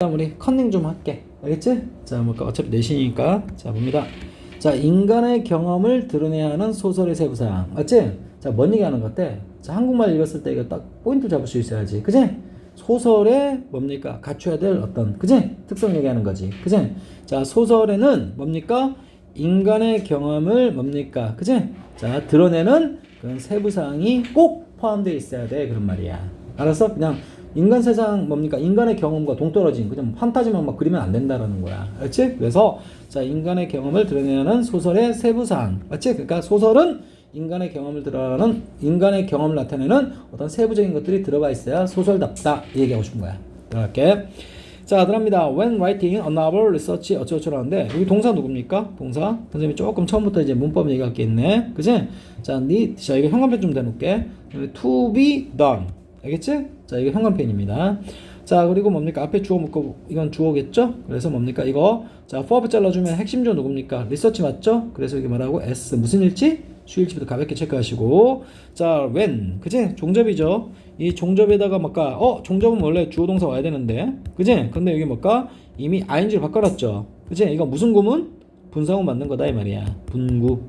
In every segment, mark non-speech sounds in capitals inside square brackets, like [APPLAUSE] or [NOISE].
다음 우리 컨닝 좀 할게. 알겠지? 자, 뭐 어차피 내신이니까. 자, 봅니다. 자, 인간의 경험을 드러내야 하는 소설의 세부사항. 맞지? 자, 뭔 얘기 하는 것 같아? 자, 한국말 읽었을 때 이거 딱 포인트 잡을 수 있어야지. 그지? 소설에 뭡니까? 갖춰야 될 어떤, 그지? 특성 얘기하는 거지. 그지? 자, 소설에는 뭡니까? 인간의 경험을 뭡니까? 그지? 자, 드러내는 그런 세부사항이 꼭 포함되어 있어야 돼. 그런 말이야. 알았어? 그냥 인간 세상 뭡니까? 인간의 경험과 동떨어진 그냥 판타지만 막 그리면 안 된다라는 거야. 알지? 그래서 자, 인간의 경험을 드러내는 소설의 세부 사항. 맞지? 그러니까 소설은 인간의 경험을 드러내는 인간의 경험을 나타내는 어떤 세부적인 것들이 들어가 있어야 소설답다. 이 얘기하고 싶은 거야. 들어갈게. 자, 들어갑니다. When writing a novel, research 어쩌고저쩌라는데 여기 동사 누굽니까? 동사. 선생님이 조금 처음부터 이제 문법 얘기할 게 있네. 그지? 자, need. 자, 이거 형광펜 좀 대놓을게. To be done. 알겠지? 자, 이거 형광펜입니다. 자, 그리고 뭡니까? 앞에 주어 묶고 이건 주어겠죠? 그래서 뭡니까? 이거 자, verb 잘라주면 핵심 주어 누굽니까? 리서치 맞죠? 그래서 여기 말하고 s 무슨 일치? 수일치부터 가볍게 체크하시고 자, when 그지? 종접이죠. 이 종접에다가 뭘까? 어, 종접은 원래 주어 동사 와야 되는데, 그지? 근데 여기 뭘까? 이미 ing를 바꿔놨죠. 그지? 이거 무슨 구문? 분사구 맞는 거다 이 말이야. 분구.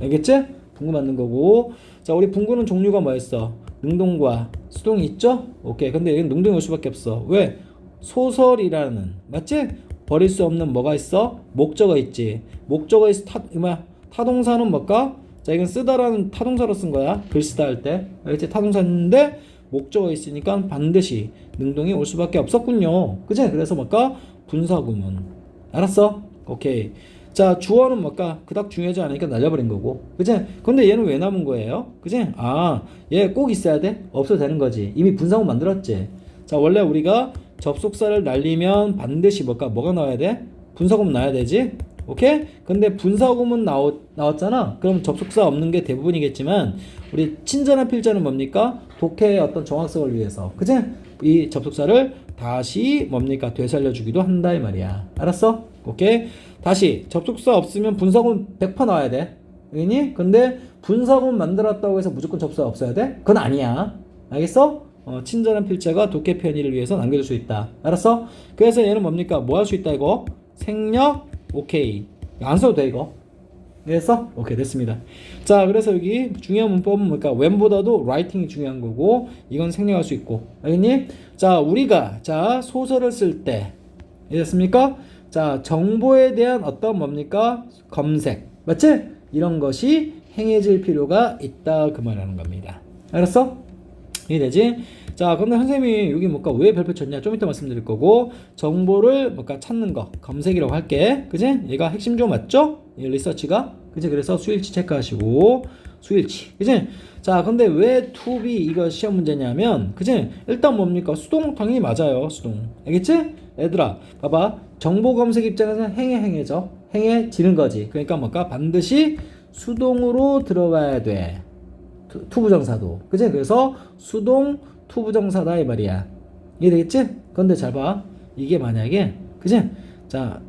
알겠지? 분구 맞는 거고. 자, 우리 분구는 종류가 뭐였어? 능동과 수동이 있죠? 오케이. 근데 여기는 능동이 올 수밖에 없어. 왜? 소설이라는 맞지? 버릴 수 없는 뭐가 있어? 목적어 있지. 목적어 있어. 타, 뭐야? 타동사는 뭘까? 자, 이건 쓰다라는 타동사로 쓴 거야. 글 쓰다 할 때. 알겠지? 타동사인데 목적어 있으니까 반드시 능동이 올 수밖에 없었군요. 그지? 그래서 뭘까? 분사구문. 알았어? 오케이. 자, 주어는 뭘까? 그닥 중요하지 않으니까 날려버린 거고. 그지? 근데 얘는 왜 남은 거예요? 그지? 아, 얘 꼭 있어야 돼? 없어도 되는 거지. 이미 분사구 만들었지. 자, 원래 우리가 접속사를 날리면 반드시 뭘까? 뭐가 나와야 돼? 분사구문 나와야 되지? 오케이? 근데 분사구문 나오, 나왔잖아? 그럼 접속사 없는 게 대부분이겠지만, 우리 친절한 필자는 뭡니까? 독해의 어떤 정확성을 위해서. 그지? 이 접속사를 다시 뭡니까? 되살려주기도 한다, 이 말이야. 알았어? 오케이? 다시, 접속사 없으면 분사구문 100% 나와야 돼. 알겠니? 근데 분사구문 만들었다고 해서 무조건 접속사 없어야 돼? 그건 아니야. 알겠어? 어, 친절한 필자가 독해 편의를 위해서 남겨줄 수 있다. 알았어? 그래서 얘는 뭡니까? 뭐 할 수 있다, 이거? 생략, 오케이. 안 써도 돼, 이거. 됐어? 오케이, 됐습니다. 자, 그래서 여기 중요한 문법은 뭘까? when보다도 writing이 중요한 거고, 이건 생략할 수 있고. 알겠니? 자, 우리가, 자, 소설을 쓸 때, 이해됐습니까? 자, 정보에 대한 어떤 뭡니까? 검색. 맞지? 이런 것이 행해질 필요가 있다. 그 말하는 겁니다. 알았어? 이해되지? 자, 근데 선생님이 여기 뭘까 왜 별표 쳤냐? 좀 이따 말씀드릴 거고 정보를 뭘까 찾는 거 검색이라고 할게. 그지? 얘가 핵심 조 맞죠? 이 리서치가 그지? 그래서 수일치 체크하시고 수일치. 그지? 자, 근데 왜 be 이거 시험 문제냐면 그지? 일단 뭡니까? 수동 당연히 맞아요. 수동. 알겠지? 얘들아, 봐봐. 정보 검색 입장에서 행해 행해져. 행해지는 거지. 그러니까 뭘까? 반드시 수동으로 들어가야 돼. 투- 투부정사도. 그지 그래서 수동 투부정사다 이 말이야. 이해되겠지? 근데 잘 봐. 이게 만약에 그지 자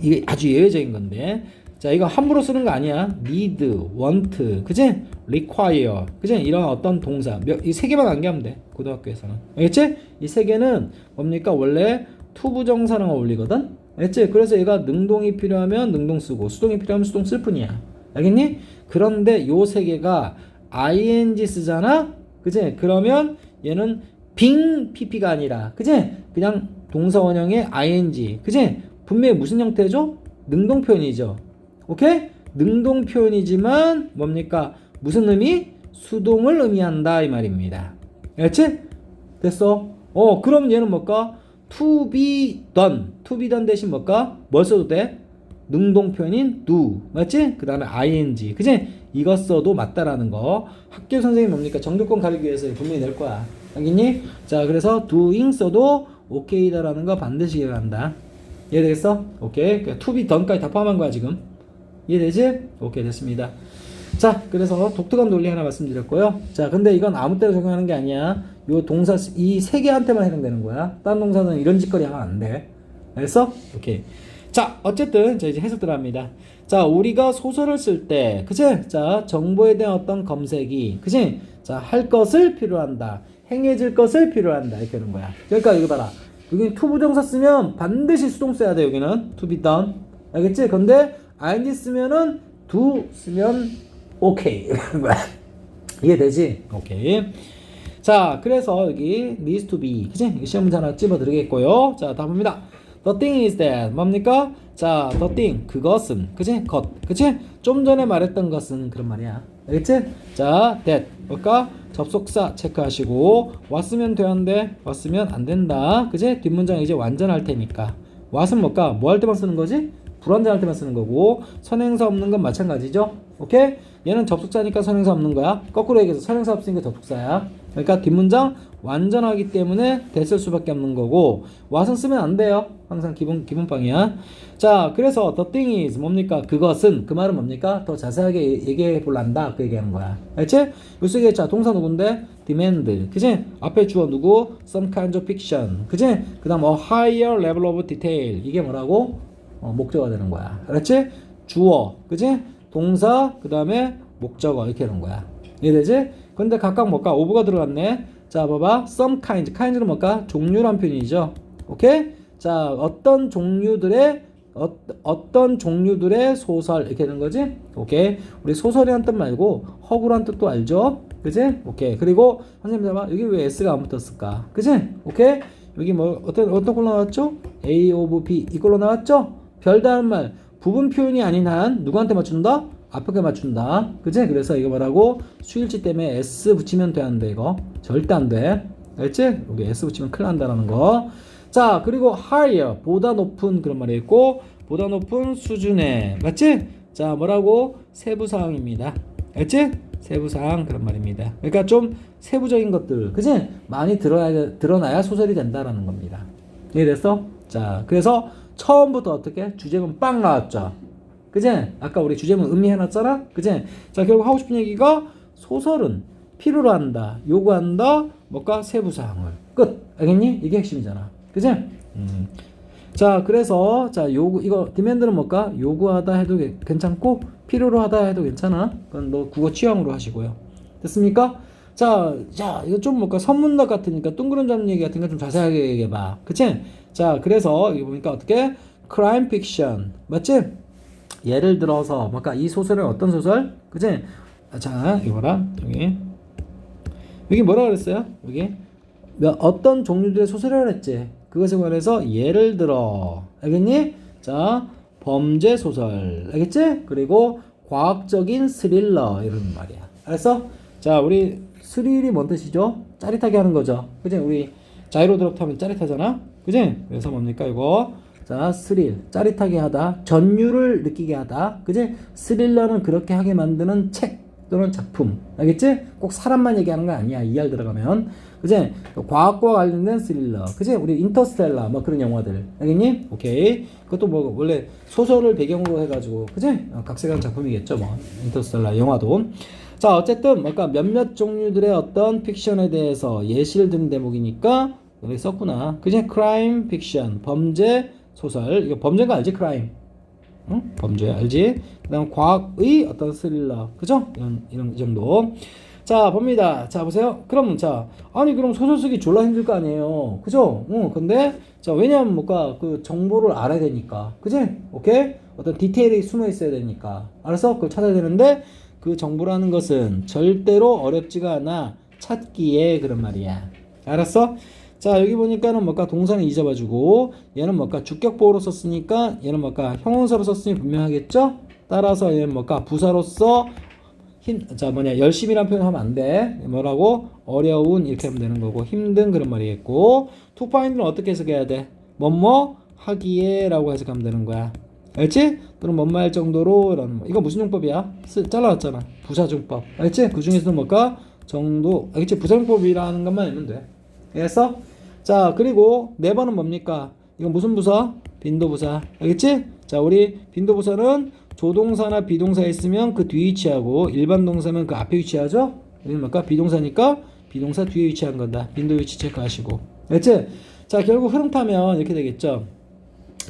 이게 아주 예외적인 건데. 자 이거 함부로 쓰는 거 아니야. need want 그지 require. 그지 이런 어떤 동사. 이 세 개만 암기하면 돼. 고등학교에서는. 알겠지? 이 세 개는 뭡니까? 원래 투부정사랑 어울리거든 알겠지 그래서 얘가 능동이 필요하면 능동 쓰고 수동이 필요하면 수동 쓸 뿐이야 알겠니 그런데 요 세 개가 ing 쓰잖아? 그지? 그러면 얘는 빙 pp가 아니라, 그지? 그냥 동사 원형의 ing, 그지? 분명히 무슨 형태죠? 능동 표현이죠. 오케이? 능동 표현이지만 뭡니까? 무슨 의미? 수동을 의미한다 이 말입니다. 알겠지? 됐어? 어, 그럼 얘는 뭘까? To be done. to be done 대신 뭘까? 뭘 써도 돼? 능동 표현인 do 맞지? 그 다음에 ing 그지? 이거 써도 맞다라는 거 학교 선생님 뭡니까? 정규권 가리기 위해서 분명히 낼 거야 알겠니? 자 그래서 doing 써도 오케이다라는 거 반드시 이해한다 이해되겠어? 오케이 그러니까 to be done까지 다 포함한 거야 지금 이해되지? 오케이 됐습니다 자 그래서 독특한 논리 하나 말씀드렸고요 자 근데 이건 아무 때나 적용하는 게 아니야 요 동사 이 세 개한테만 해당되는 거야 다른 동사는 이런 짓거리 하면 안 돼 알겠어? 오케이 자, 어쨌든 자 이제 해석 들어갑니다. 자, 우리가 소설을 쓸 때, 그치? 자, 정보에 대한 어떤 검색이, 그치? 자, 할 것을 필요한다. 행해질 것을 필요한다. 이렇게 하는 거야. 그러니까 이거 봐라. 여기 to 부정사 쓰면 반드시 수동 써야 돼 여기는 done 알겠지? 근데 ing 쓰면은 do 쓰면 오케이 [LAUGHS] 이해되지? 오케이 자 그래서 여기 needs to be? 이거 시험 문제 하나 찝어드리겠고요 자 봅니다 the thing is that 뭡니까? 자 the thing 그것은 그치? 것 그치? 좀 전에 말했던 것은 그런 말이야 알겠지? 자 that 뭘까? 접속사 체크하시고 왔으면 되는데 왔으면 안 된다 그치? 뒷문장 이제 완전할 테니까 왔은 뭘까? 뭐 할 때만 쓰는 거지? 불완전할 때만 쓰는 거고 선행사 없는 건 마찬가지죠 오케이? 얘는 접속사니까 선행사 없는 거야. 거꾸로 얘기해서 선행사 없으니까 접속사야. 그러니까 뒷문장 완전하기 때문에 됐을 수밖에 없는 거고 was은 쓰면 안 돼요. 항상 기본 기본빵이야. 자 그래서 the thing is 뭡니까? 그것은 그 말은 뭡니까? 더 자세하게 얘기해 볼란다. 그 얘기하는 거야. 알지? 요 속에 자 동사 누군데? demand. 그지? 앞에 주어 누구? some kind of fiction. 그지? 그 다음 a higher level of detail. 이게 뭐라고? 어, 목적어가 되는 거야. 알았지? 주어. 그지? 동사 그 다음에 목적어 이렇게 되는 거야 이해되지? 근데 각각 뭘까? 오브가 들어갔네 자 봐봐 some kind kind는 뭘까? 종류란 표현이죠 오케이? 자 어떤 종류들의 어, 어떤 종류들의 소설 이렇게 되는 거지? 오케이 우리 소설이란 뜻 말고 허구란 뜻도 알죠? 그지? 오케이 그리고 선생님 봐봐 여기 왜 S가 안 붙었을까? 그지? 오케이 여기 뭐 어떤 어떤 걸로 나왔죠? A of B 이걸로 나왔죠? 별다른 말 부분 표현이 아닌 한 누구한테 맞춘다? 앞에 맞춘다. 그지? 그래서 이거 뭐라고? 수일치 때문에 S 붙이면 돼, 이거? 절대 안 돼. 알지? 여기 S 붙이면 큰일 난다라는 거. 자, 그리고 higher, 보다 높은 그런 말이 있고, 보다 높은 수준의, 맞지? 자, 뭐라고? 세부사항입니다. 알지? 세부사항 그런 말입니다. 그러니까 좀 세부적인 것들, 그지? 많이 드러나야, 드러나야 소설이 된다라는 겁니다. 이해됐어? 자, 그래서 처음부터 어떻게? 주제문 빵 나왔죠? 그지? 아까 우리 주제문 음미해놨잖아? 그지? 자, 결국 하고 싶은 얘기가 소설은 필요로 한다, 요구한다, 뭐가 세부 사항을. 끝. 알겠니? 이게 핵심이잖아. 그지? 음. 자, 그래서, 자, 요구, 이거, 디맨드는 뭘까? 요구하다 해도 게- 괜찮고, 필요로 하다 해도 괜찮아. 그건 너 국어 취향으로 하시고요. 됐습니까? 자, 자, 이거 좀 뭘까? 선문답 같으니까 둥그런 잡는 얘기 같은 거 좀 자세하게 얘기해봐. 그치? 자, 그래서, 여기 보니까 어떻게? 픽션. 맞지? 예를 들어서 뭐까 이 소설은 어떤 소설? 그지? 아, 자 이거 봐라 여기 여기 뭐라 그랬어요? 여기 몇- 어떤 종류들의 소설을 했지? 그것에 관해서 예를 들어 알겠니? 자 범죄 소설 알겠지? 그리고 과학적인 스릴러 이런 말이야 알았어? 자 우리 스릴이 뭔 뜻이죠? 짜릿하게 하는 거죠 그지? 우리 자이로 드롭 타면 짜릿하잖아 그지? 그래서 뭡니까 이거 자, 스릴, 짜릿하게 하다, 전율을 느끼게 하다, 그지? 스릴러는 그렇게 하게 만드는 책 또는 작품, 알겠지? 꼭 사람만 얘기하는 거 아니야, ER 들어가면, 그지? 과학과 관련된 스릴러, 그지? 우리 인터스텔라, 뭐 그런 영화들, 알겠니? 오케이. 그것도 뭐 원래 소설을 배경으로 해가지고, 그지? 어, 각색한 작품이겠죠, 뭐 인터스텔라 영화도. 자, 어쨌든 뭔가 몇몇 종류들의 어떤 픽션에 대해서 예시를 든 대목이니까 여기 썼구나. 그지? 크라임 픽션, 범죄 소설. 이거 범죄가 알지? 크라임. 응? 범죄 알지? 그다음 과학의 어떤 스릴러. 그죠? 이런 이런 이 정도. 자, 봅니다. 자, 보세요. 그럼 자, 아니 그럼 소설 쓰기 졸라 힘들 거 아니에요. 그죠? 응. 근데 자, 왜냐면 뭐가 그 정보를 알아야 되니까. 그지? 오케이? 어떤 디테일이 숨어 있어야 되니까. 알았어? 그걸 찾아야 되는데 그 정보라는 것은 절대로 어렵지가 않아 찾기에 그런 말이야. 알았어? 자 여기 보니까는 뭔가 동사는 잊어봐주고 얘는 뭔가 주격보호로 썼으니까 얘는 뭔가 형용사로 썼으니 분명하겠죠? 따라서 얘는 뭔가 부사로서 힘, 자 뭐냐 열심히란 표현 하면 안 돼. 뭐라고 어려운 이렇게 하면 되는 거고 힘든 그런 말이겠고 find는 어떻게 해석해야 돼? 뭐뭐 하기에라고 해석하면 되는 거야. 알지? 또는 뭔말 정도로 라는 거. 이거 무슨 용법이야? 쓰, 잘라왔잖아. 부사중법. 알지? 그 중에서도 뭘까? 정도. 알겠지? 부사용법이라는 것만 알면 돼. 알겠어? 자, 그리고 네 번은 뭡니까? 이건 무슨 부사? 빈도부사. 알겠지? 자, 우리 빈도부사는 조동사나 비동사 있으면 그 뒤에 위치하고 일반 동사면 그 앞에 위치하죠? 여기는 뭘까? 비동사니까 비동사 뒤에 위치한 거다. 빈도 위치 체크하시고. 알겠지? 자, 결국 흐름 타면 이렇게 되겠죠?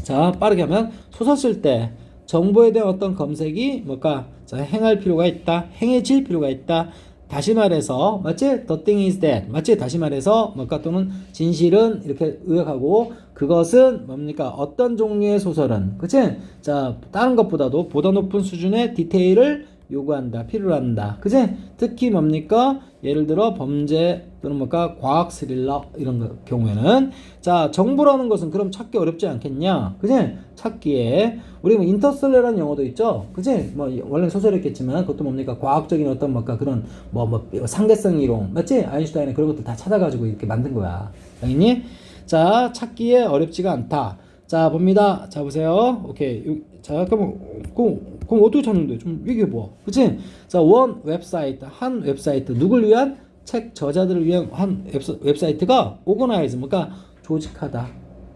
자, 빠르게 하면 소설 쓸 때 정보에 대한 어떤 검색이 뭘까? 자, 행할 필요가 있다. 행해질 필요가 있다. 다시 말해서 맞지? The thing is that 맞지? 다시 말해서 뭔가 또는 진실은 이렇게 의역하고 그것은 뭡니까? 어떤 종류의 소설은 그치? 자 다른 것보다도 보다 높은 수준의 디테일을 요구한다, 필요로 한다. 그지? 특히 뭡니까? 예를 들어 범죄 또는 뭔가 과학 스릴러 이런 거, 경우에는 자 정보라는 것은 그럼 찾기 어렵지 않겠냐? 그지? 찾기에 우리 뭐 인터스텔라라는 영어도 있죠. 그지? 뭐 원래 소설이었겠지만 그것도 뭡니까? 과학적인 어떤 뭔가 그런 뭐뭐 상대성 이론 맞지? 아인슈타인의 그런 것들 다 찾아 가지고 이렇게 만든 거야. 알겠니? 자 찾기에 어렵지가 않다. 자 봅니다. 자 보세요. 오케이. 요- 자 그럼 그럼, 그럼 어떻게 찾는데? 좀 얘기해 봐. 그치? 자 원 웹사이트 한 웹사이트 누굴 위한 책 저자들을 위한 한 웹사, 웹사이트가 오거나이즈 뭔가 조직하다,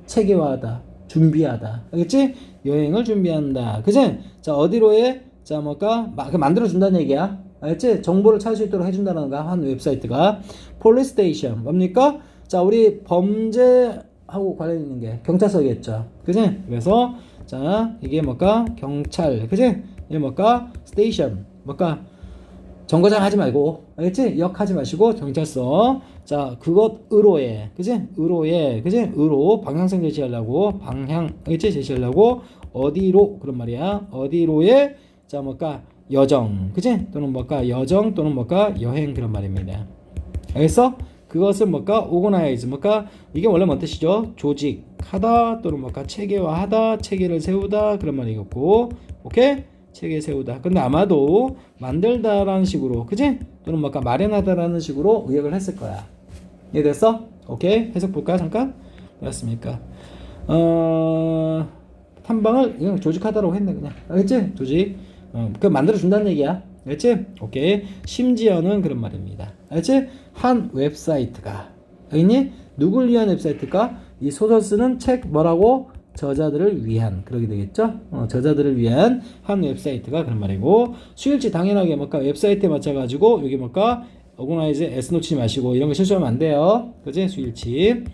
체계화하다, 준비하다. 알겠지? 여행을 준비한다. 그치? 자 어디로 해? 자 마- 그 만들어 준다는 얘기야. 알겠지? 정보를 찾을 수 있도록 해준다는 거한 웹사이트가 폴리스 스테이션 뭡니까? 자 우리 범죄하고 관련 있는 게 경찰서겠죠. 그지? 그래서 자 이게 뭘까? 경찰. 그지? 이게 뭘까? 스테이션. 뭘까? 정거장 하지 말고 알겠지? 역 하지 마시고 경찰서 자 그것으로의 그지? 으로의 그지? 으로 방향성 제시하려고 방향 알겠지? 제시하려고 어디로 그런 말이야 어디로의 자 뭘까 여정 그지? 또는 뭘까 여정 또는 뭘까 여행 그런 말입니다 알겠어? 그것을 뭘까 오거나이즈 뭘까 이게 원래 뭔 뜻이죠? 조직하다 또는 뭘까 체계화하다 체계를 세우다 그런 말이겠고 오케이? 체계 세우다. 근데 아마도 만들다라는 식으로, 그지? 또는 뭔가 마련하다라는 식으로 의역을 했을 거야. 이해됐어? 오케이. 해석 볼까 잠깐? 맞습니까? 어, 탐방을 그냥 조직하다라고 했네 그냥. 알겠지? 조직. 어, 그 만들어 준다는 얘기야. 알겠지? 오케이. 심지어는 그런 말입니다. 알겠지? 한 웹사이트가. 알겠니? 누굴 위한 웹사이트가? 이 소설 쓰는 책 뭐라고? 저자들을 위한 그러게 되겠죠? 어, 저자들을 위한 한 웹사이트가 그런 말이고 수일치 당연하게 뭘까 웹사이트에 맞춰가지고 여기 뭘까 어그나이즈 S 놓치지 마시고 이런 거 실수하면 안 돼요. 그지? 수일치.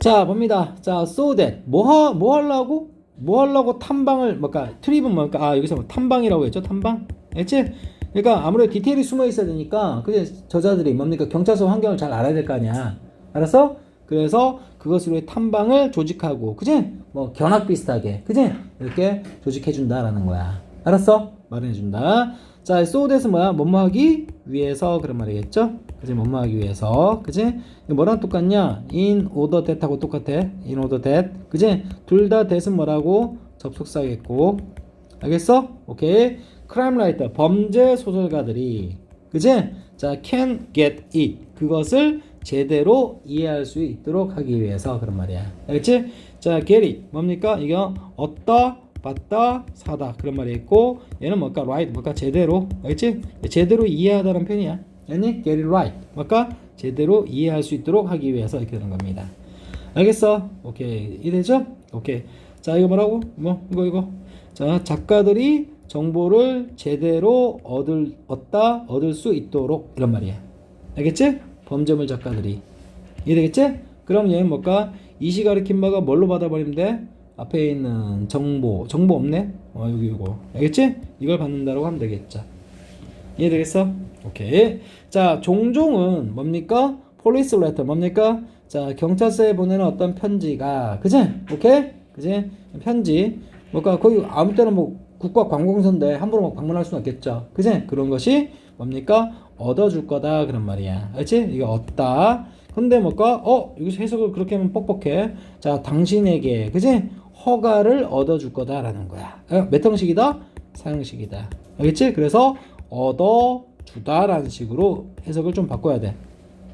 자 봅니다. 자 so that 뭐, 하, 뭐 하려고? 뭐 하려고 탐방을 뭘까 트립은 뭘까? 아 여기서 뭐 탐방이라고 했죠? 탐방? 알지? 그러니까 아무래도 디테일이 숨어 있어야 되니까 그게 저자들이 뭡니까 경찰서 환경을 잘 알아야 될 거 아니야. 알았어? 그래서 그것으로 탐방을 조직하고 그지? 뭐 견학 비슷하게 그지? 이렇게 조직해 준다라는 거야. 알았어? 마련해 준다. 자, 소드에서 뭐야? 뭐뭐 하기 위해서 그런 말이겠죠? 그지? 뭐뭐 하기 위해서. 그지? 뭐랑 똑같냐? in order that하고 똑같아. in order that. 그지? 둘 다 that은 뭐라고? 접속사겠고. 알겠어? 오케이. Writer 범죄 소설가들이 그지? 자, can get it 그것을 제대로 이해할 수 있도록 하기 위해서 그런 말이야. 알겠지? 자, get it 뭡니까? 이거 얻다, 받다, 사다 그런 말이 있고 얘는 뭘까? right 뭘까? 제대로. 알겠지? 제대로 이해하다는 편이야. 아니? get it right 뭘까? 제대로 이해할 수 있도록 하기 위해서 이렇게 되는 겁니다. 알겠어? 오케이. 이해되죠? 오케이. 자, 이거 뭐라고? 뭐 이거 이거. 자, 작가들이 정보를 제대로 얻을 얻다 얻을 수 있도록 이런 말이야. 알겠지? 범죄물 작가들이 이해되겠지? 그럼 얘는 뭘까? 이시 가리킨 바가 뭘로 받아버리면 돼? 앞에 있는 정보 정보 없네? 어 여기 이거 알겠지? 이걸 받는다라고 하면 되겠죠. 이해되겠어? 오케이. 자, 종종은 뭡니까? 폴리스 레터 뭡니까? 자, 경찰서에 보내는 어떤 편지가 그지? 오케이? 그지? 편지. 뭐까 거기 아무 때나 뭐 국가 관공서인데 함부로 막 방문할 수는 없겠죠. 그지? 그런 것이 뭡니까? 얻어줄 거다 그런 말이야. 알지? 이거 얻다. 근데 뭐까? 어, 여기서 해석을 그렇게 하면 뻑뻑해. 자, 당신에게 그지? 허가를 얻어줄 거다라는 거야. 어, 몇 형식이다? 사형식이다. 알겠지? 그래서 얻어주다라는 식으로 해석을 좀 바꿔야 돼.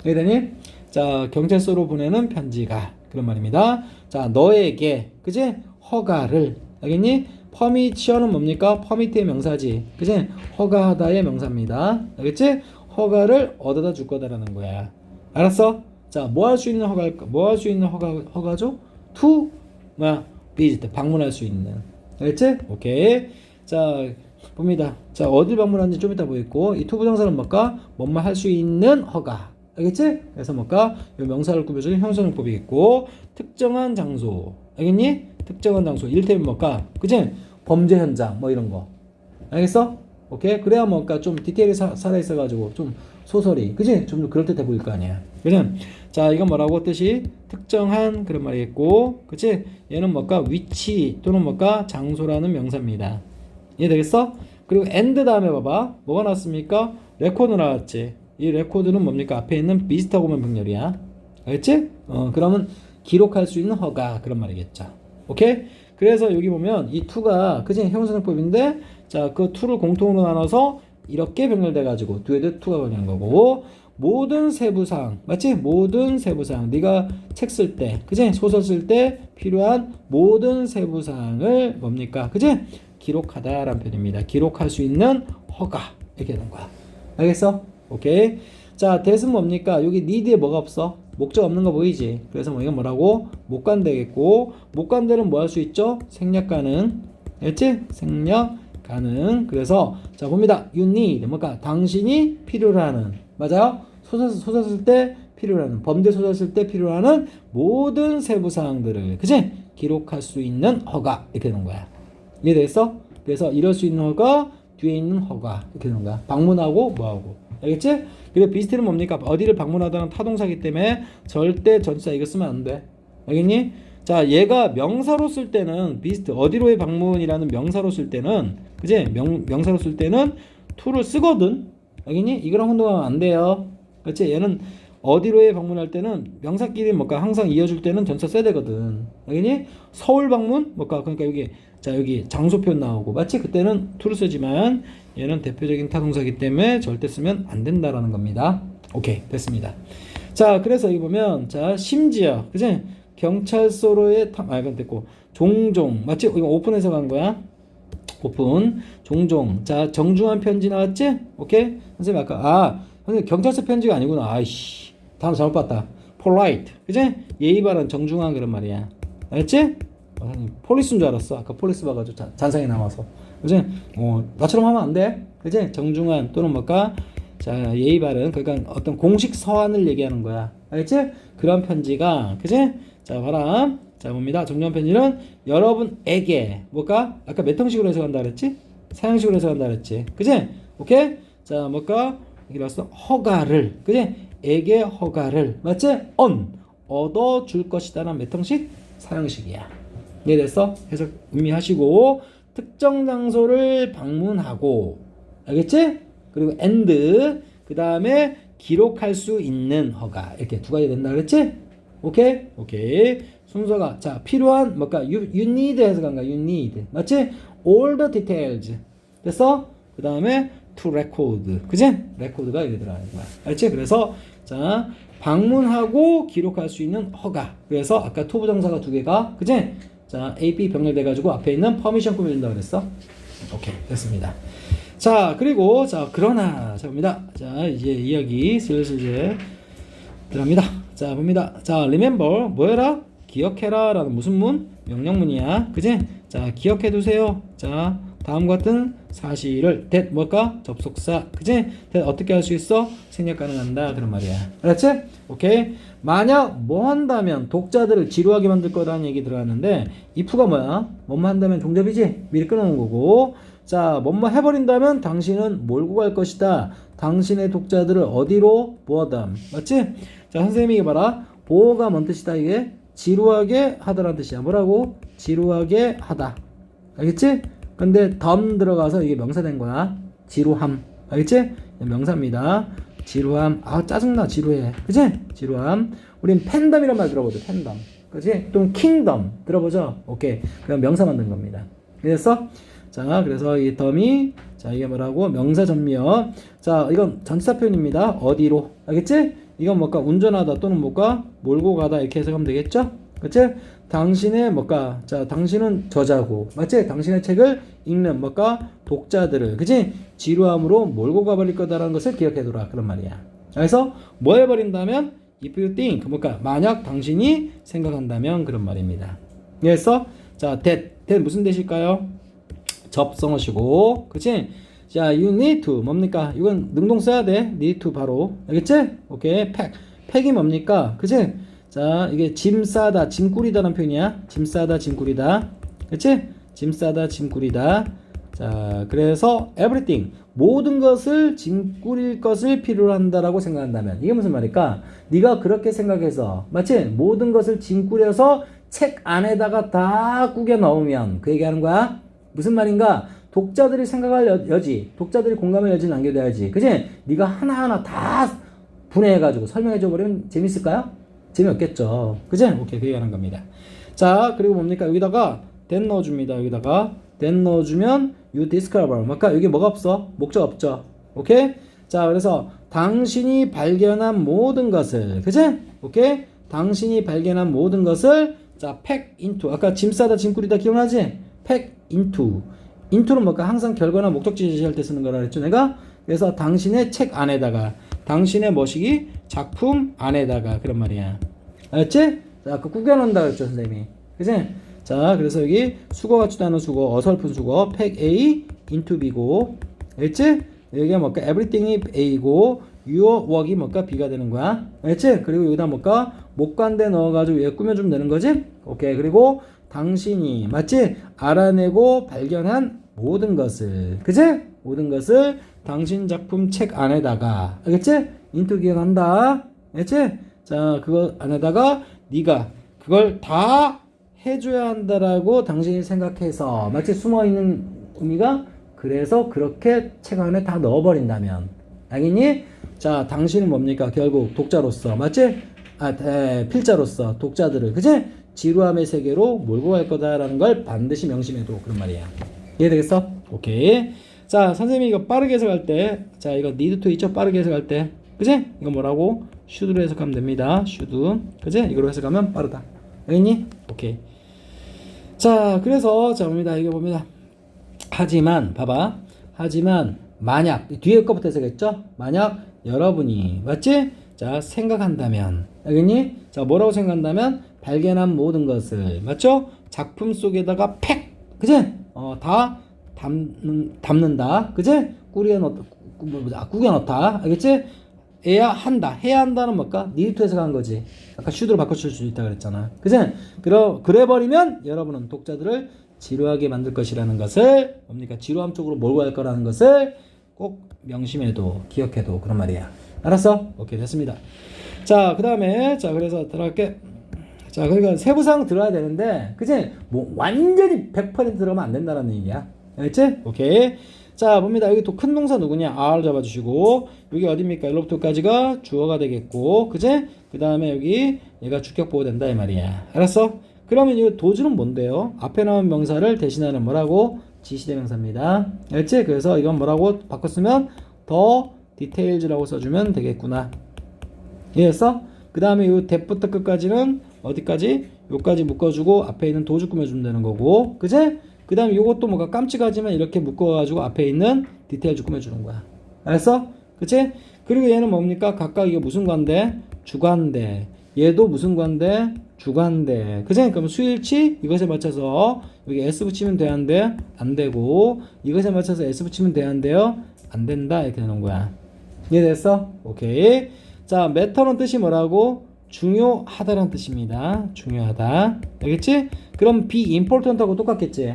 이해되니? 자, 경찰서로 보내는 편지가 그런 말입니다. 자, 너에게 그지? 허가를 알겠니? 퍼미션은 뭡니까? 퍼미트의 명사지. 그지? 허가하다의 명사입니다. 알겠지? 허가를 얻어다 줄 거다라는 거야. 알았어? 자, 뭐 할 수 있는 허가일까? 뭐 할 수 있는 허가 허가죠? to 뭐야? visit 방문할 수 있는. 알겠지? 오케이. 자, 봅니다. 자, 어딜 방문하는지 좀 이따 보겠고, 이 투부정사는 뭘까? 뭐뭐 할수 있는 허가. 알겠지? 그래서 뭘까? 이 명사를 꾸며주는 형성용법이겠고, 특정한 장소. 알겠니? 특정한 장소. 이를테면 뭘까? 그지? 범죄 현장, 뭐 이런 거. 알겠어? 오케이? 그래야 뭔가 좀 디테일이 사, 살아있어가지고 좀 소설이, 그지? 좀 그럴듯해 보일 거 아니야. 그냥 자, 이건 뭐라고 뜻이? 특정한 그런 말이겠고, 그치? 얘는 뭘까? 위치 또는 뭘까? 장소라는 명사입니다. 이해되겠어? 그리고 and 다음에 봐봐. 뭐가 나왔습니까? 레코드 나왔지. 이 레코드는 뭡니까? 앞에 있는 비슷하고만 병렬이야. 알겠지? 어, 그러면 기록할 수 있는 허가 그런 말이겠죠. 오케이? 그래서 여기 보면 이 투가 그지 형용사용법인데 자, 그 투를 공통으로 나눠서 이렇게 병렬돼 가지고 두에도 투가 걸리는 거고 모든 세부사항 맞지? 모든 세부사항 네가 책 쓸 때 그지? 소설 쓸 때 필요한 모든 세부사항을 뭡니까? 그지? 기록하다라는 표현입니다. 기록할 수 있는 허가 이렇게 되는 거야. 알겠어? 오케이. 자, 대은 뭡니까? 여기 need에 뭐가 없어? 목적 없는 거 보이지? 그래서 뭐 이건 뭐라고? 못간 되겠고 못간 되는 뭐 할 수 있죠? 생략 가능. 알지? 생략 가능. 그래서 자 봅니다. You need 뭔가 당신이 필요로 하는 맞아요? 소설 소설 쓸 때 필요로 하는 범죄 소설 쓸 때 필요로 하는 모든 세부 사항들을 그지? 기록할 수 있는 허가 이렇게 되는 거야. 이해됐어? 그래서 이럴 수 있는 허가 뒤에 있는 허가 이렇게 되는 거야. 방문하고 뭐하고 알겠지? 그리고 비스트는 뭡니까? 어디를 방문하다는 타동사기 때문에 절대 전치사 이거 쓰면 안 돼. 알겠니? 자, 얘가 명사로 쓸 때는 비스트 어디로의 방문이라는 명사로 쓸 때는 그지? 명, 명사로 쓸 때는 to를 쓰거든. 알겠니? 이거랑 혼동하면 안 돼요. 그렇지? 얘는 어디로의 방문할 때는 명사끼리 뭔가 항상 이어줄 때는 전치사 써야 되거든. 알겠니? 서울 방문 뭔가 그러니까 여기 자 여기 장소 표현 나오고 마치 그때는 to를 쓰지만 얘는 대표적인 타동사기 때문에 절대 쓰면 안 된다라는 겁니다. 오케이 됐습니다. 자 그래서 여기 보면 자 심지어 그지 경찰서로의 탐, 아 이건 됐고 종종 맞지 이거 오픈해서 간 거야. 오픈 종종 자 정중한 편지 나왔지? 오케이 선생님 아까 아 선생님 경찰서 편지가 아니구나 아이씨 다음 잘못 봤다 polite 그지? 예의 바른 정중한 그런 말이야 알았지? 어, 선생님 폴리스인 줄 알았어 아까 폴리스 봐가지고 잔, 잔상이 나와서 그지? 어 나처럼 하면 안 돼 그지? 정중한 또는 뭘까 자 예의 바른 그러니까 어떤 공식 서한을 얘기하는 거야 알겠지? 그런 편지가 그지? 자 봐라 자 봅니다 정중한 편지는 여러분에게 뭘까? 아까 몇 형식으로 해석한다 그랬지? 사형식으로 해석한다 그랬지 그지? 오케이? 자 뭘까? 나왔어 허가를 그지? 에게 허가를 맞지? on 얻어 줄 것이다라는 몇 형식? 사형식이야 이해됐어? 해석 음미하시고 특정 장소를 방문하고 알겠지? 그리고 and 그 다음에 기록할 수 있는 허가 이렇게 두 가지 된다 그랬지? 오케이? 오케이 순서가 자 필요한 뭘까? You, you need 해석한 거야 you need 맞지? all the details 됐어? 그 다음에 to record 그지? record가 여기 들어가는 거야 알지? 그래서 자 방문하고 기록할 수 있는 허가 그래서 아까 to 부정사가 두 개가 그지? 자 A, B 병렬돼 가지고 앞에 있는 permission 꾸며준다 그랬어? 오케이 됐습니다. 자 그리고 자 그러나 자 봅니다. 자 이제 이야기 슬슬 이제 들어갑니다. 자 봅니다. 자 remember 뭐해라? 기억해라 라는 무슨 문? 명령문이야. 그지 자 기억해 두세요. 자 다음과 같은 사실을. That 뭘까? 접속사. 그지 that 어떻게 할 수 있어? 생략 가능한다. 그런 말이야. 알았지? 오케이 만약 뭐 한다면 독자들을 지루하게 만들 거라는 얘기 들어갔는데 if가 뭐야? 뭐뭐 한다면 종잡이지? 미리 끊어놓은 거고. 자 뭐뭐 해버린다면 당신은 몰고 갈 것이다. 당신의 독자들을 어디로 보호담. 맞지? 자 선생님이 이게 봐라. 보호가 뭔 뜻이다 이게? 지루하게 하다라는 뜻이야. 뭐라고? 지루하게 하다. 알겠지? 근데 덤 들어가서 이게 명사 된 거야. 지루함. 알겠지? 명사입니다 지루함. 아 짜증나 지루해. 그치? 지루함. 우린 팬덤이란 말 들어보죠 팬덤. 그치? 또 킹덤. 들어보죠? 오케이. 그럼 명사 만든 겁니다. 그래서 자 그래서 이 덤이 자 이게 뭐라고? 명사 전미어. 자 이건 전치사 표현입니다. 어디로. 알겠지? 이건 뭘까? 운전하다 또는 뭘까? 몰고 가다. 이렇게 해석하면 되겠죠? 그치 당신의 뭘까 자 당신은 저자고. 맞지 당신의 책을 읽는 뭘까 독자들을. 그치? 지루함으로 몰고 가버릴 거다라는 것을 기억해두라. 그런 말이야. 그래서 뭐 해버린다면 if you think 뭘까 만약 당신이 생각한다면 그런 말입니다. 그래서 자 that that 무슨 대실까요? 접성어시고. 그치? 자 you need to 뭡니까? 이건 능동 써야 돼. need to 바로. 알겠지? 오케이. pack. 팩이 뭡니까? 그치 자 이게 짐 싸다 짐 꾸리다라는 표현이야 짐 싸다 짐 꾸리다 그치 짐 싸다 짐 꾸리다 자, 그래서 everything 모든 것을 짐 꾸릴 것을 필요로 한다라고 생각한다면 이게 무슨 말일까? 네가 그렇게 생각해서 마치 모든 것을 짐 꾸려서 책 안에다가 다 꾸겨 넣으면 그 얘기하는 거야. 무슨 말인가? 독자들이 생각할 여, 여지, 독자들이 공감할 여지는 남겨둬야지. 그지? 네가 하나하나 다 분해해가지고 설명해줘 버리면 재밌을까요? 재미없겠죠. 그지? 오케이, 그 얘기하는 겁니다. 자, 그리고 뭡니까? 여기다가 then 넣어줍니다. 여기다가 then 넣어주면 you discover. 아까 여기 뭐가 없어? 목적 없죠. 오케이? 자, 그래서 당신이 발견한 모든 것을, 그지? 오케이? 당신이 발견한 모든 것을 자, pack into. 아까 짐 싸다 짐 꾸리다 기억나지? pack into. into는 뭘까? 항상 결과나 목적지 제시할 때 쓰는 거라 그랬죠, 내가? 그래서 당신의 책 안에다가 당신의 뭐시기 작품 안에다가 그런 말이야. 알았지? 자, 아까 구겨놓는다 그랬죠, 선생님이. 그지? 자, 그래서 여기 수거 같지도 않은 수거, 어설픈 수거, pack A into B고, 알지? 여기가 뭘까? everything이 A고, your work이 뭘까? B가 되는 거야. 알지? 그리고 여기다 뭘까? 목관대 넣어가지고 위에 꾸며주면 되는 거지? 오케이. 그리고 당신이, 맞지? 알아내고 발견한 모든 것을, 그지? 모든 것을 당신 작품 책 안에다가, 알겠지? 인투 기억한다. 알겠지? 자, 그거 안에다가 네가 그걸 다 해줘야 한다라고 당신이 생각해서 마치 숨어 있는 의미가 그래서 그렇게 책 안에 다 넣어버린다면 알겠니? 자, 당신은 뭡니까? 결국 독자로서 맞지? 아, 대, 필자로서 독자들을 그지? 지루함의 세계로 몰고 갈 거다라는 걸 반드시 명심해도 그런 말이야. 이해되겠어? 오케이. 자, 선생님이 이거 빠르게 해석할 때, 자, 이거 need to 있죠? 빠르게 해석할 때, 그지? 이거 뭐라고? should로 해석하면 됩니다. should, 그지? 이걸로 해석하면 빠르다. 알겠니? 오케이. 자, 그래서 자 봅니다. 이거 봅니다. 하지만 봐봐. 하지만 만약 뒤에 거부터 해석했죠? 만약 여러분이 맞지? 자 생각한다면 알겠니? 자 뭐라고 생각한다면 발견한 모든 것을 맞죠? 작품 속에다가 팩 그지? 어다 담는 담는다 그지? 꾸려 넣 아, 꾸겨 넣다 알겠지? 해야 한다 해야 한다는 뭘까? 니드 해석한 거지 아까 슈드로 바꿔줄 수 있다 그랬잖아 그지? 그러, 그래 버리면 여러분은 독자들을 지루하게 만들 것이라는 것을 뭡니까? 지루함 쪽으로 몰고 갈 거라는 것을 꼭 명심해도 기억해도 그런 말이야. 알았어? 오케이 됐습니다. 자, 그 다음에 자, 그래서 들어갈게. 자, 그러니까 세부사항 들어야 되는데 그지? 뭐 완전히 100% 들어가면 안 된다는 얘기야. 알겠지? 오케이. 자, 봅니다. 여기 또 큰 동사 누구냐? R 잡아 주시고 여기 어디입니까? 일로부터까지가 주어가 되겠고. 그지? 그다음에 여기 얘가 주격 보호된다 이 말이야. 알았어? 그러면 이 도주는 뭔데요? 앞에 나온 명사를 대신하는 뭐라고? 지시대명사입니다. 알지? 그래서 이건 뭐라고 바꿨으면 더 디테일즈라고 써주면 되겠구나. 이해했어? 그 다음에 이 대부터 끝까지는 어디까지? 요까지 묶어주고 앞에 있는 도주 꾸며주면 되는 거고 그제? 그 다음에 요것도 뭔가 깜찍하지만 이렇게 묶어가지고 앞에 있는 디테일즈 꾸며주는 거야. 알았어? 그치? 그리고 얘는 뭡니까? 각각 이게 무슨 관대? 주관대. 얘도 무슨 관대? 주관대. 그죠? 그럼 수일치 이것에 맞춰서 여기 S 붙이면 돼 안 돼? 안 되고 이것에 맞춰서 S 붙이면 돼 안 돼요? 안 된다 이렇게 되는 거야. 이해됐어? 오케이. 자, 매터는 뜻이 뭐라고? 중요하다라는 뜻입니다. 중요하다. 알겠지? 그럼 be important하고 똑같겠지?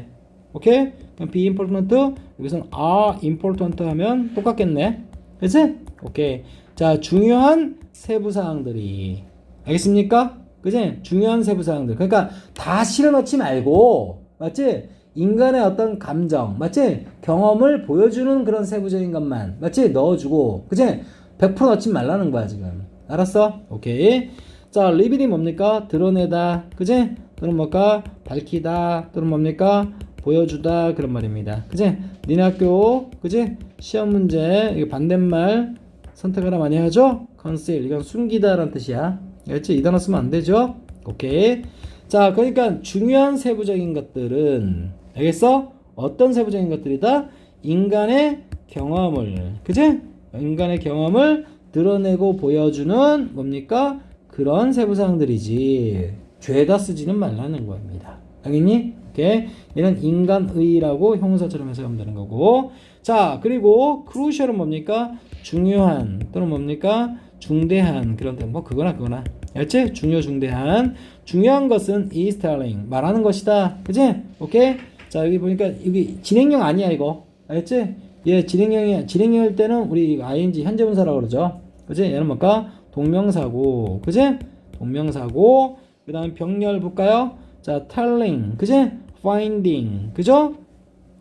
오케이? 그럼 be important 여기서는 are important 하면 똑같겠네. 그치? 오케이. 자, 중요한 세부 사항들이 알겠습니까? 그지? 중요한 세부 사항들. 그러니까 다 실어 넣지 말고, 맞지? 인간의 어떤 감정, 맞지? 경험을 보여주는 그런 세부적인 것만, 맞지? 넣어주고, 그지? 100% 넣지 말라는 거야, 지금. 알았어? 오케이. 자, 리빌이 뭡니까? 드러내다, 그지? 또는 뭘까? 밝히다, 또는 뭡니까? 보여주다, 그런 말입니다. 그지? 니네 학교, 그지? 시험 문제, 이거 반대말 선택하라 많이 하죠? 컨실, 이건 숨기다라는 뜻이야. 알지? 이 단어 쓰면 안 되죠? 오케이. 자, 그러니까 중요한 세부적인 것들은 알겠어? 어떤 세부적인 것들이다? 인간의 경험을, 그지? 인간의 경험을 드러내고 보여주는 뭡니까? 그런 세부사항들이지. 죄다 쓰지는 말라는 겁니다. 알겠니? 오케이. 얘는 인간의라고 형사처럼 해석하면 되는 거고. 자, 그리고 crucial은 뭡니까? 중요한 또는 뭡니까? 중대한 그런 뭐 그거나 그거나 알지? 중요 중대한 중요한 것은 is telling 말하는 것이다 그지? 오케이 자 여기 보니까 여기 진행형 아니야 이거 알겠지? 얘 진행형이 진행형일 때는 우리 ing 현재분사라고 그러죠. 그지? 얘는 뭘까? 동명사고, 그지? 동명사고, 그 다음에 병렬 볼까요? 자, telling, 그지? Finding, 그죠?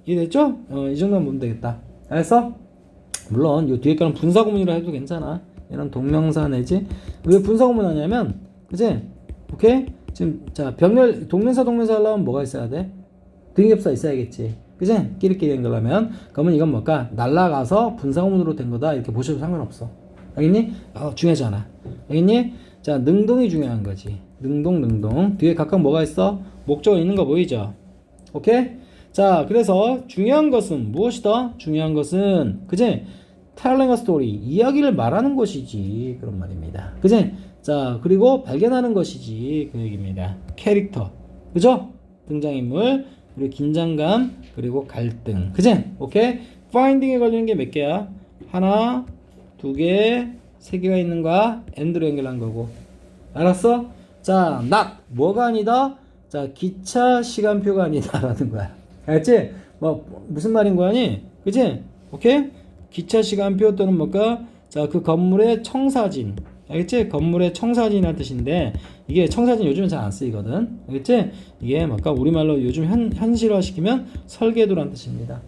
이해됐죠? 어, 이 정도면 보면 되겠다. 알았어? 물론 요 뒤에 거는 분사구문이라 해도 괜찮아. 얘는 동명사 내지 왜 분사구문 하냐면, 그지? 오케이? 지금 자 병렬 동명사 동명사 하려면 뭐가 있어야 돼? 등엽사 있어야겠지. 그지? 끼리끼리 연결하면 그러면 이건 뭘까? 날라가서 분사구문으로 된 거다 이렇게 보셔도 상관없어. 알겠니? 어, 중요하잖아. 알겠니? 자 능동이 중요한 거지. 능동 능동 뒤에 각각 뭐가 있어? 목적어 있는 거 보이죠? 오케이? 자 그래서 중요한 것은 무엇이다? 중요한 것은 telling a story 이야기를 말하는 것이지 그런 말입니다. 그지? 자 그리고 발견하는 것이지 그 얘기입니다. 캐릭터 그죠? 등장인물 그리고 긴장감 그리고 갈등 그지? 오케이? finding에 걸리는 게 몇 개야? 하나 두개세 개가 있는 거야 and로 연결한 거고 알았어? 자 not 뭐가 아니다? 자 기차 시간표가 아니다라는 거야 알았지? 뭐 무슨 말인 거니? 그지? 오케이? 기차 시간표 또는 뭘까? 자 그 건물의 청사진 알겠지? 건물의 청사진이라는 뜻인데 이게 청사진 요즘은 잘 안 쓰이거든 알겠지? 이게 뭔가 우리말로 요즘 현, 현실화시키면 설계도라는 뜻입니다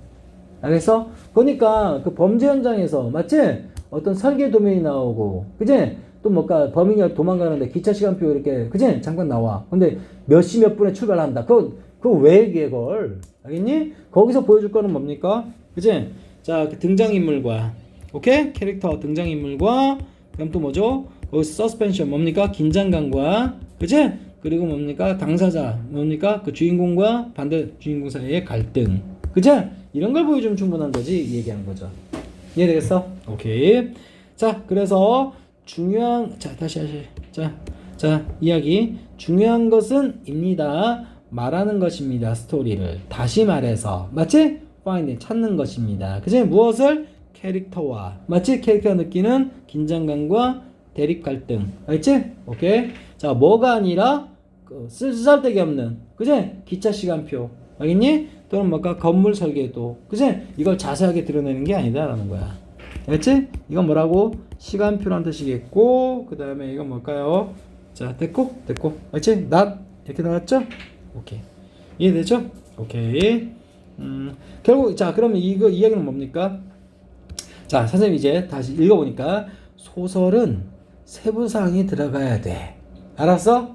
알겠어? 그러니까 그 범죄 현장에서 맞지? 어떤 설계 도면이 나오고 그지? 또 뭔가 범인이 도망가는데 기차 시간표 이렇게 그지? 잠깐 나와 근데 몇 시 몇 분에 출발한다 그거 그거 왜 얘기해 그걸 알겠니? 거기서 보여줄 거는 뭡니까? 그지? 자, 그 등장인물과 오케이? 캐릭터 등장인물과 그럼 또 뭐죠? 거기서 서스펜션 뭡니까? 긴장감과 그지? 그리고 뭡니까? 당사자 뭡니까? 그 주인공과 반대 주인공 사이의 갈등 그지? 이런 걸 보여주면 충분한 거지 이 얘기하는 거죠 이해되겠어? 오케이 자 그래서 중요한 자 다시 다시 자, 자 이야기 중요한 것은 입니다 말하는 것입니다 스토리를 다시 말해서 맞지? find 찾는 것입니다 그지? 무엇을? 캐릭터와 맞지? 캐릭터가 느끼는 긴장감과 대립 갈등 알겠지? 오케이 자 뭐가 아니라 그 쓰잘데기 없는 그지? 기차 시간표 알겠니? 또는 뭔가 건물 설계도 그지? 이걸 자세하게 드러내는 게 아니다라는 거야 알겠지? 이건 뭐라고? 시간표란 뜻이겠고 그 다음에 이건 뭘까요? 자 됐고 됐고 알겠지? not 이렇게 나왔죠? 오케이 이해되죠? 오케이 음 결국 자 그러면 이거 이야기는 뭡니까? 자 선생님 이제 다시 읽어보니까 소설은 세부사항이 들어가야 돼 알았어?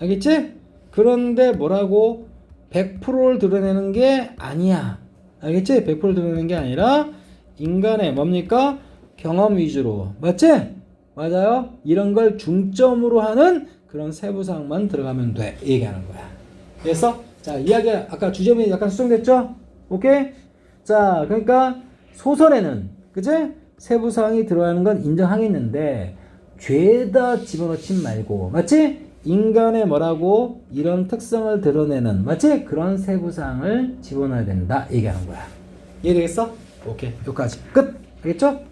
알겠지? 그런데 뭐라고 100%를 드러내는 게 아니야. 알겠지? 100%를 드러내는 게 아니라 인간의 뭡니까? 경험 위주로. 맞지? 맞아요? 이런 걸 중점으로 하는 그런 세부사항만 들어가면 돼. 얘기하는 거야. 그래서 자, 이야기 아까 주제문이 약간 수정됐죠? 오케이? 자, 그러니까 소설에는 그지? 세부사항이 들어가는 건 인정하겠는데 죄다 집어넣지 말고 맞지? 인간의 뭐라고 이런 특성을 드러내는 맞지? 그런 세부사항을 집어넣어야 된다 얘기하는 거야 이해되겠어? 오케이. 여기까지. 끝. 알겠죠?